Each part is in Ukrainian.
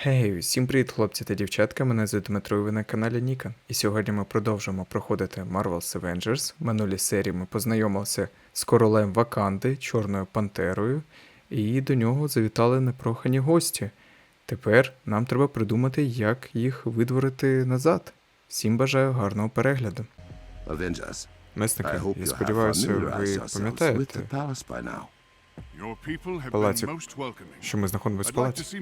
Гей, всім привіт, хлопці та дівчатка. Мене звуть Дмитро, і ви на каналі Ніка. І сьогодні ми продовжимо проходити Marvel's Avengers. В минулій серії ми познайомилися з королем Ваканди, Чорною Пантерою, і до нього завітали непрохані гості. Тепер нам треба придумати, як їх видворити назад. Всім бажаю гарного перегляду. Avengers. Месники, я сподіваюся, ви пам'ятаєте, Палаці, що ми знаходимося в палаці.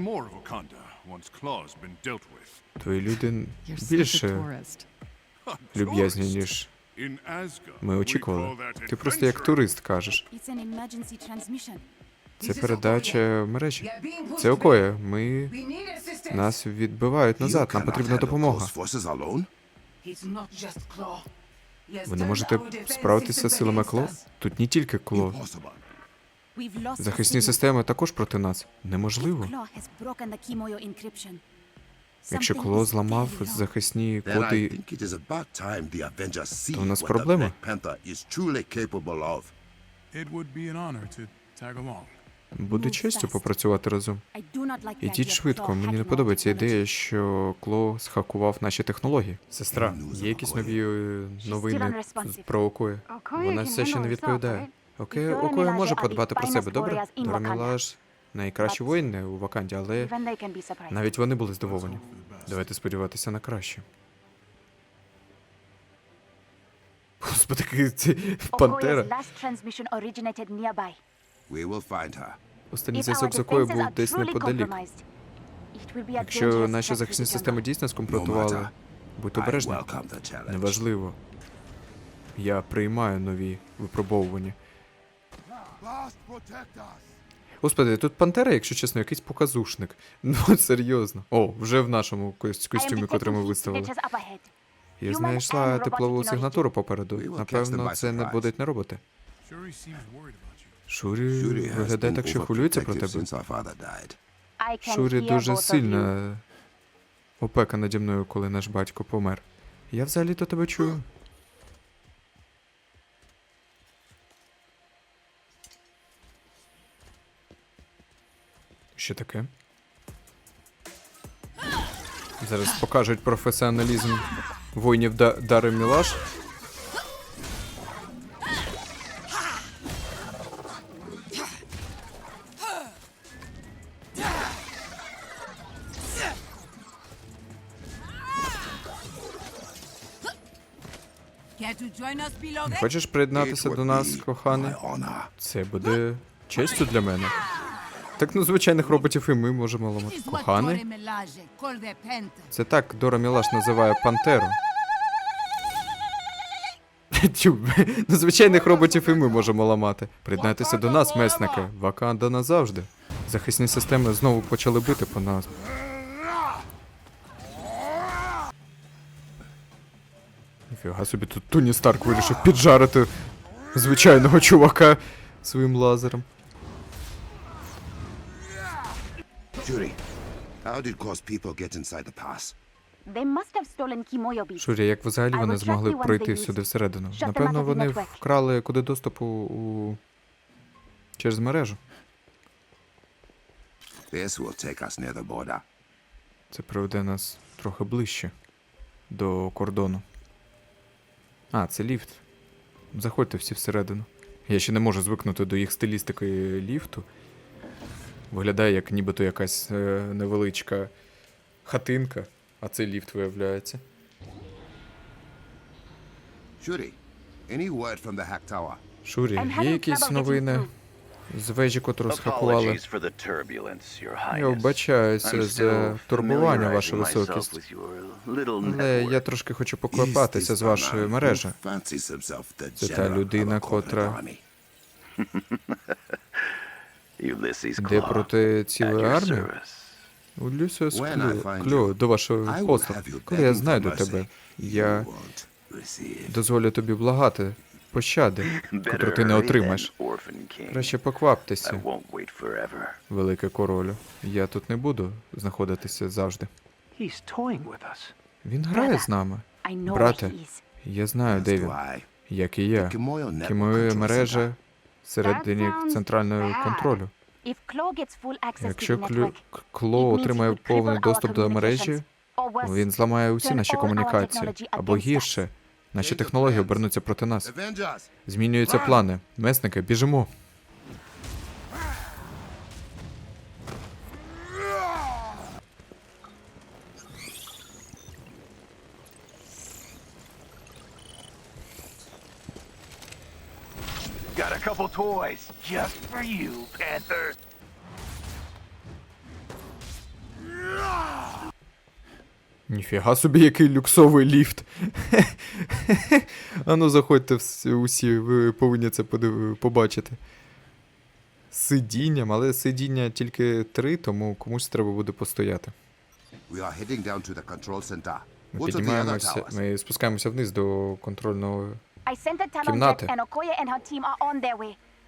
See more of Wakanda once Claw's been dealt with. Твої люди більше люб'язні, ніж ми очікували. Ти просто як турист кажеш. It's an emergency transmission. Це передача мережі. Це Окоя. Ми нас відбивають назад. Нам потрібна допомога. Ви не можете справитися з силами Кло? Тут не тільки Кло. Impossible. We've lost Захисні системи також проти нас. Неможливо. If Claw has broken the Kimoyo encryption. Якщо something Кло зламав захисні коди, think it is about time the Avengers see То у нас what проблема. the Black Panther is truly capable of. It would be an honor to tag along. буде честю попрацювати разом. I do not like the Ідіть швидко. Мені не подобається ідея, що Кло схакував наші технології. Сестра, є якісь нові е, новини про Окоя? Вона все ще не відповідає. Окей, Дора Окоя може подбати про себе, добре? warriors in Дора Wakanda. Мілаж найкращі воїни у Ваканді, але навіть вони були здивовані. Давайте сподіватися на краще. Господи, який це пантера. Останній зв'язок з Окою був десь неподалік. Якщо наші захисні системи дійсно скомпротували, welcome the challenge. Неважливо. Я приймаю нові випробовування. Господи, тут пантера, якщо чесно, якийсь показушник. Ну, серйозно. О, вже в нашому костюмі, котрий ми виставили. Я знайшла теплову сигнатуру попереду. Напевно, це не будуть не роботи. Шурі виглядає так, що хвилюється про тебе. Шурі дуже сильна опека наді мною, коли наш батько помер. Я взагалі-то тебе чую. Що таке? Зараз покажуть професіоналізм воїнів да Дари Мілаш. Хочеш приєднатися до нас, коханий? Це буде честю для мене. Так ну звичайних роботів і ми можемо ламати. Panther. Це так Дора Мілаш називає пантеру. Тю, ну, звичайних роботів і ми можемо ламати. Приєднайтеся до нас, месники. Ваканда назавжди. Захисні системи знову почали бити по нас. Ніфіга собі тут Тоні Старк вирішив піджарити звичайного чувака своїм лазером. Shuri, how did Claw's people get inside the pass? They must have stolen Kimoyo. Шурі, як взагалі вони змогли пройти сюди всередину? Напевно, вони вкрали куди доступу у через мережу. This will take us near the border. Це приведе нас трохи ближче до кордону. А, це ліфт. Заходьте всі всередину. Я ще не можу звикнути до їх стилістики ліфту. Виглядає як нібито якась е, невеличка хатинка, а це ліфт виявляється. Shuri, any word from the Hack Tower? Шурі, є якісь новини з вежі, котру схакували? Я вбачаюся за still турбування, ваша високість. Але я трошки хочу this з вашої мережі. Це та людина, котра Claw, проти цілої армії. service. У Люсіус Клю, Клю до вашого послуг. Коли я знайду тебе, я дозволю тобі благати пощади, котру ти не отримаєш. Краще покваптеся, велике королю. Я тут не буду знаходитися завжди. Він грає з нами. Брате. Я знаю, де він, як і я. Control мережа. Всередині центрального контролю. Якщо Кло отримає повний доступ до мережі, він зламає усі наші комунікації. Або гірше, наші технології обернуться проти нас. Змінюються плани. Месники, біжимо. Toys just for you, Panther. Ніфіга собі, який люксовий ліфт. Ану, заходьте усі, ви повинні це побачити. Сидінням, але сидіння тільки три, тому комусь треба буде постояти. We are heading down to the control center. Ми піднімаємося, ми спускаємося вниз до контрольного. Кімнати.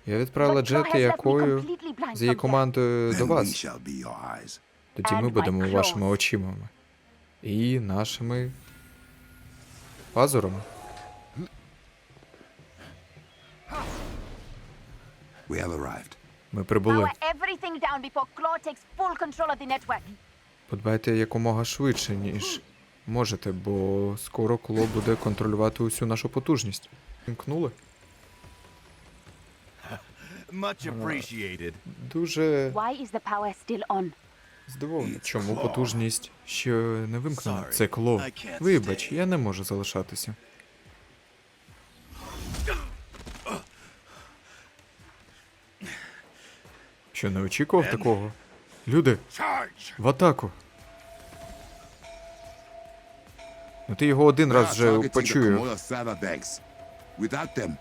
Я відправила But Claw Джет has і left me якою з її командою до вас. Тоді ми будемо вашими очима. І нашими пазурами. We have arrived. Ми прибули. Подбайте якомога швидше, ніж можете, бо скоро кло буде контролювати усю нашу потужність. Вімкнули? Much appreciated. Дуже Why is the power still on? здивований. Чому потужність ще не вимкнена? Sorry, Це кло. I can't Вибач, stay. я не можу залишатися. Що не очікував такого? Люди, Charge! в атаку. Ну ти його один раз вже banks. Without them,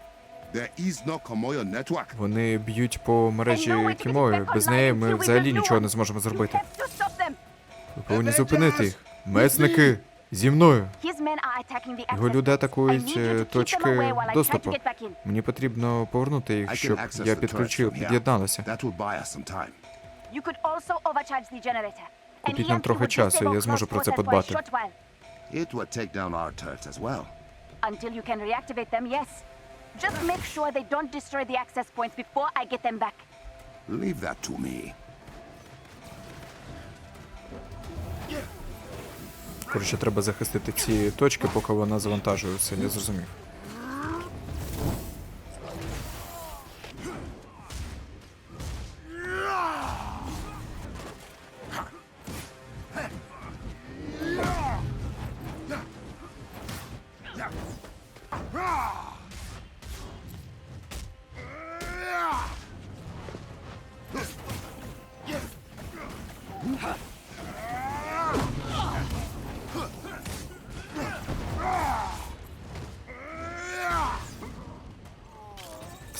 there is no Komoyo network. Вони б'ють по мережі way to get Кімою. back Без неї ми взагалі нічого не зможемо зробити. have to stop them. Ви повинні зупинити їх. Месники, зі мною. Його люди атакують е, точки доступу. Мені потрібно повернути їх, щоб я підключив, під'єдналася. Купіть нам трохи часу, я зможу про це подбати. Until you can reactivate them, yes. Just make sure they don't destroy the access points before I get them back. Leave that to me. Коротше, треба захистити ці точки, поки вона завантажується, я зрозумів.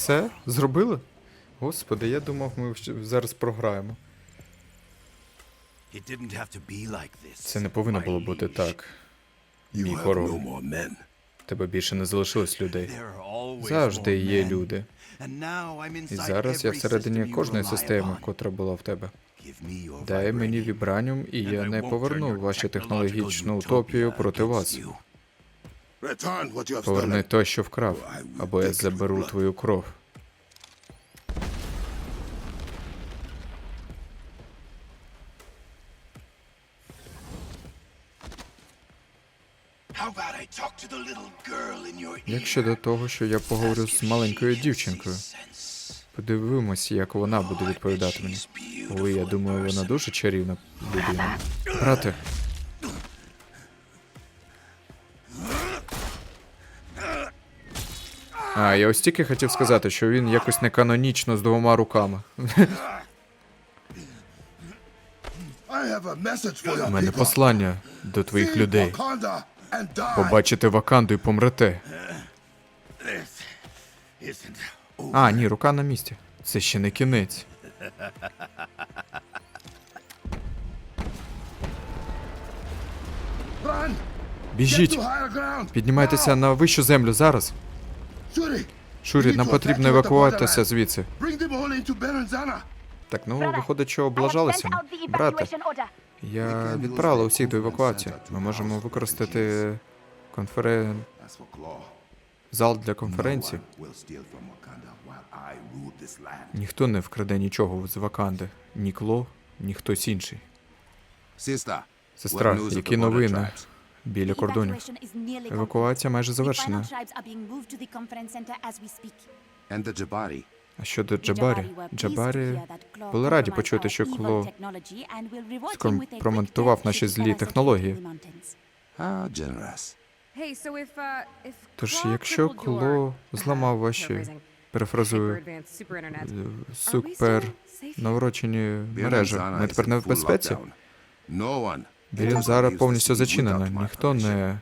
Все? Зробили? Господи, я думав, ми зараз програємо. Це не повинно було бути так. Мій король. Тебе більше не залишилось людей. Завжди є люди. І зараз я всередині кожної системи, котра була в тебе. Дай мені вібраніум, і я не поверну вашу технологічну утопію проти вас. Поверни те, що вкрав, або я заберу твою кров. How about I talk to the little girl in your Як ear? щодо того, що я поговорю з маленькою дівчинкою? Подивимось, як вона буде відповідати мені. Ой, я думаю, вона дуже чарівна людина. Брате. А, я ось тільки хотів сказати, що він якось не канонічно з двома руками. У мене послання до твоїх людей. Побачите Ваканду і помрете. А, ні, рука на місці. Це ще не кінець. Біжіть! Піднімайтеся на вищу землю зараз. Шурі, нам потрібно евакуатися звідси. Так, ну виходить, що облажалися Брате. Я відправила усіх до евакуації. Ми можемо використати конферен... Зал для land. Ніхто не вкраде нічого з Ваканди. Ні Кло, ні хтось інший. Сестра, які новини біля кордонів? Евакуація майже завершена. А щодо Джабарі, Джабарі були раді почути, що Кло скомпрометував наші злі технології. Тож, якщо Кло зламав ваші, перефразую, е, супер наворочені мережі, ми тепер не в безпеці? Білінзара believes повністю зачинена. Ніхто не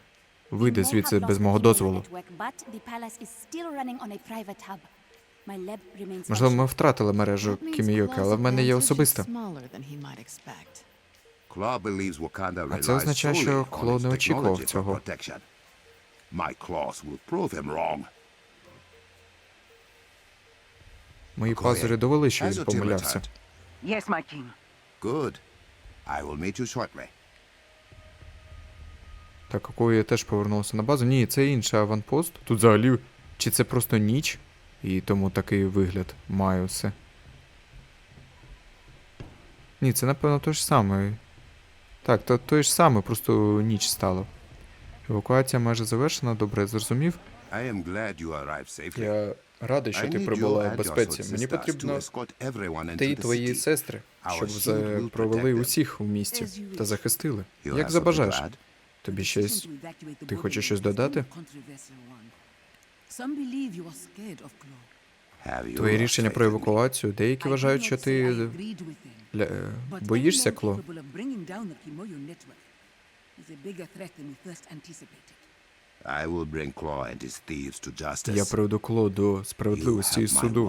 вийде звідси без мого дозволу. Можливо, ми втратили мережу Кіміюки, але в мене є особиста. А це означає, що Кло не очікував цього. Мої Go пазурі довели, що він помилявся. Yes, my king. Good. I will meet you shortly. Так, Акуя теж повернулася на базу. Ні, це інший аванпост. Тут взагалі. Чи це просто ніч? І тому такий вигляд має все. Ні, це напевно той ж самий. Так, то той ж самий, просто ніч стало. Евакуація майже завершена, добре зрозумів. Я радий, що ти прибула в безпеці. Мені потрібно ти і твої сестри, щоб провели усіх у місті та захистили. Як забажаєш. Тобі щось. Ти хочеш щось додати? Твоє рішення про евакуацію. Деякі вважають, що ти ля... е, боїшся Кло. Я приведу Кло до You справедливості і суду.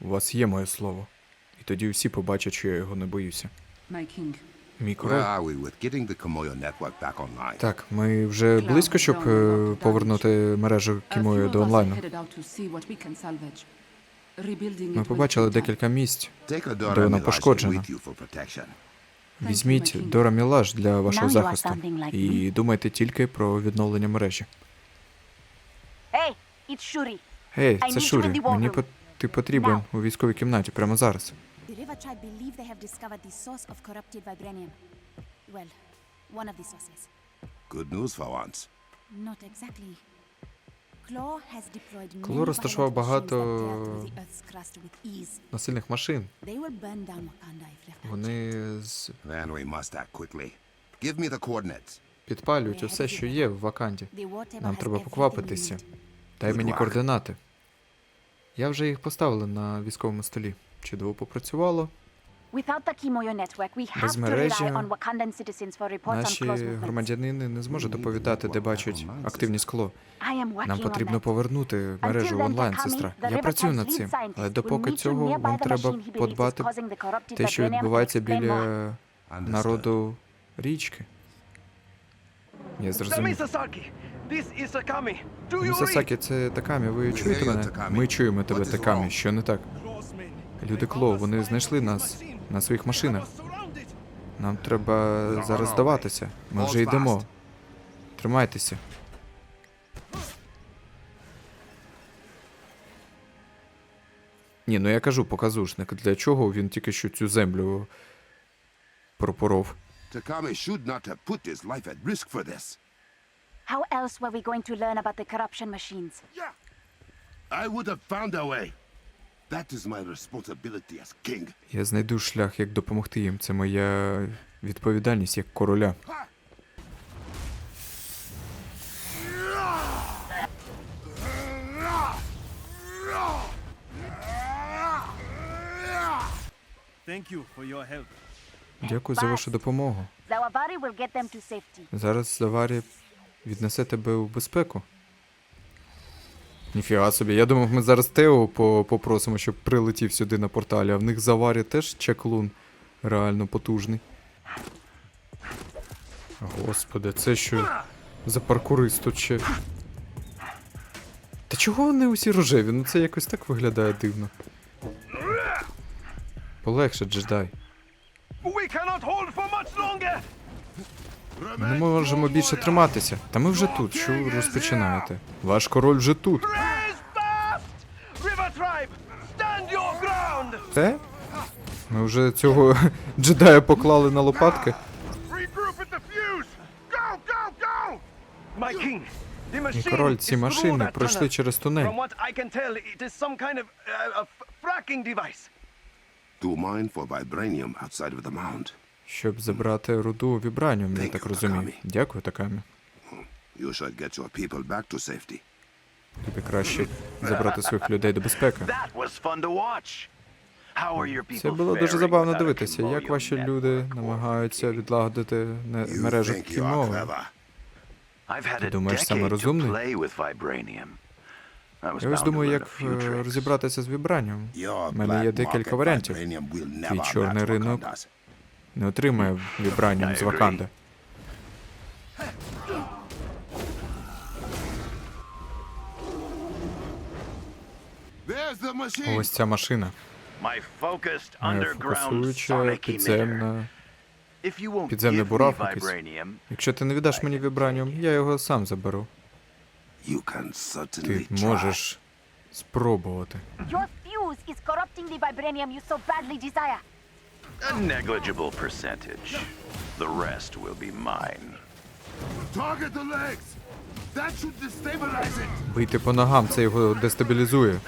У вас є моє слово. І тоді всі побачать, що я його не боюся. Мій Where are we with getting the Kimoyo network back online? Так, ми вже близько, щоб е, повернути мережу Кімою до онлайну. Ми побачили декілька місць. Take a Де Dora вона Milaje пошкоджена. with you for protection. Візьміть Дора Мілаж для вашого Now you are захисту. like І думайте тільки про відновлення мережі. Hey, it's Shuri. Гей, I це need you Шурі. the war Мені room. по- ти потрібен у військовій кімнаті прямо зараз. River Tribe believe they have discovered the source of corrupted vibranium. Well, one of the sources. Good news for once. Not exactly. Claw has deployed Кло розташував багато that tear through the Earth's crust with ease. насильних машин. They will burn down Wakanda if left Вони з... Then we must act quickly. Give me the coordinates. підпалюють усе, що є в Ваканді. Нам треба поквапитися. Дай мені координати. Я вже їх поставили на військовому столі. Чудово попрацювало. Без мережі Наші громадянини не зможуть доповідати, де бачать активність кло. I am working Нам потрібно повернути мережу онлайн, Takami, сестра. Я працюю над цим, але допоки цього вам треба подбати те, що відбувається біля народу річки. Я зрозумів. Місасакі, це Такамі, ви чуєте мене? Takami. Ми чуємо тебе, Такамі. Що не так? Люди Кло, вони знайшли нас на своїх машинах. Нам треба зараз здаватися. Ми вже йдемо. Тримайтеся. Ні, ну я кажу, показушник. Для чого він тільки що цю землю пропоров? Takami should not have put his life at risk for this. How else were we going to learn about the corruption machines? I would have found a way. That is my responsibility as king. Я знайду шлях, як допомогти їм. Це моя відповідальність як короля. Thank you for your help. Дякую за вашу допомогу. Зараз Заварі віднесе тебе у безпеку. Ніфіга собі. Я думав, ми зараз Тео попросимо, щоб прилетів сюди на порталі, а в них Заварі теж чаклун реально потужний. Господи, це що за паркурист тут ще. Та чого вони усі рожеві? Ну це якось так виглядає дивно. Полегше, джедай. We cannot hold for much longer. Не можемо більше триматися. Та ми вже тут. Що ви розпочинаєте? Ваш король вже тут. Те? Ми вже цього джедая поклали на лопатки. Мій король, ці машини пройшли через тунель. uh. To mine for vibranium outside of the mound. Щоб забрати руду вібраніум, я так розумію. Дякую, Такамі. You should get your people back to safety. Тобі краще забрати своїх людей до безпеки. Це було дуже забавно дивитися, як ваші люди намагаються відлагодити мережу Кімови. Ти думаєш, саме розумний? Я ось думаю, як е, розібратися з вібраніум. У мене є декілька варіантів. Твій чорний ринок. Не отримає вібраніум з. Ваканди. Ось ця машина. Моя фокусуюча підземна. Підземний бурав якийсь. Якщо ти не віддаш мені вібраніум, я його сам заберу. Ти можеш спробувати. Your fuse is corrupting the vibranium you so badly desire. A negligible percentage. The rest will be mine. Target the legs! That should destabilize it! Бийте по ногам, це його дестабілізує.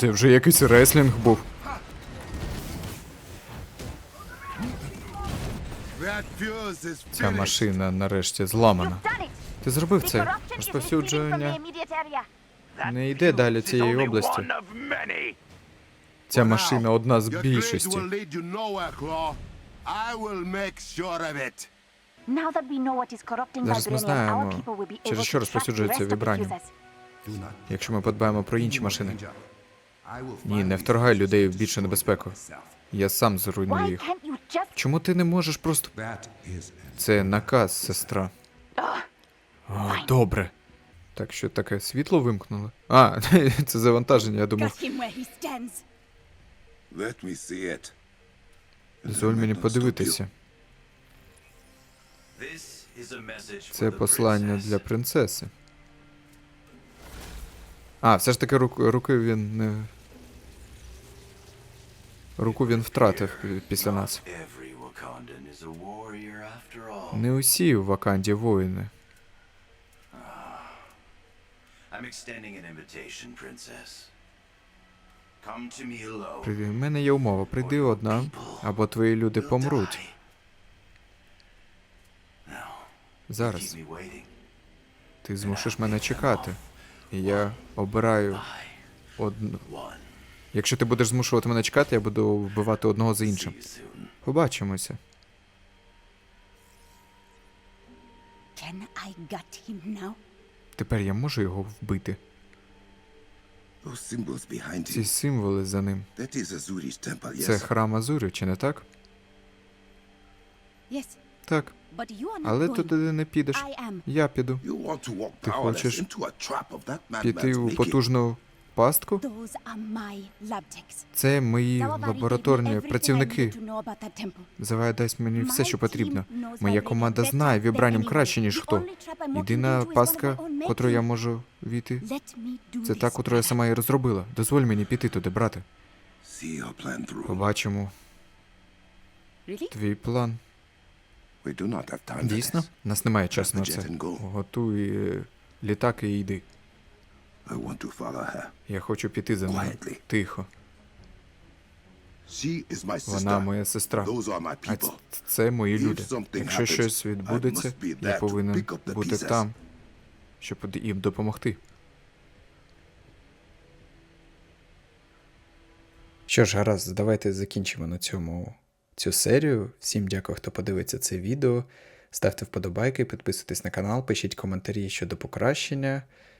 Це вже якийсь реслінг був. Ця машина нарешті зламана. Ти зробив це. Розповсюдження не йде далі цієї області. Ця машина одна з більшості. Зараз ми знаємо, через що розповсюджується вібраніум. Якщо ми подбаємо про інші машини. Ні, не вторгай людей в більшу небезпеку. Я сам зруйную їх. Чому ти не можеш просто. Це наказ, сестра. А, добре. Так що таке світло вимкнули? А, це завантаження, я думав. Дозволь мені подивитися. Це послання для принцеси. А, все ж таки рук, руки він не. Руку він втратив після нас. Не усі в Ваканді воїни. I'm extending an invitation, princess. Come to me alone. При в мене є умова. Прийди одна, або твої люди помруть. Зараз. Ти змусиш мене чекати. І я обираю одну. Якщо ти будеш змушувати мене чекати, я буду вбивати одного за іншим. Побачимося. Can I gut him now? Тепер я можу його вбити. Those symbols behind Ці символи за ним. That is Azuri's temple, Це храм Азурів, чи не так? Yes, Так. but you are not Але going. ти туди не підеш. I am. Я піду. You want to walk Ти powerless хочеш into a trap of that Піти у making. потужну пастку? Це мої лабораторні працівники. Завай дасть мені все, що потрібно. Моя команда знає anyone. краще, ніж хто. Єдина пастка, котру я можу війти, це та, котру я сама і розробила. Дозволь мені піти туди, брате. Побачимо твій план. Дійсно? У нас немає часу на це. Готуй е, літак і йди. I want to follow her. Я хочу піти за нею. Quietly. Тихо. She is my sister. Вона моя сестра. Those are my А це мої люди. Якщо щось відбудеться, я повинен бути там, щоб їм допомогти. Що ж, гаразд, давайте закінчимо на цьому цю серію. Всім дякую, хто подивиться це відео. Ставте вподобайки, підписуйтесь на канал, пишіть коментарі щодо покращення.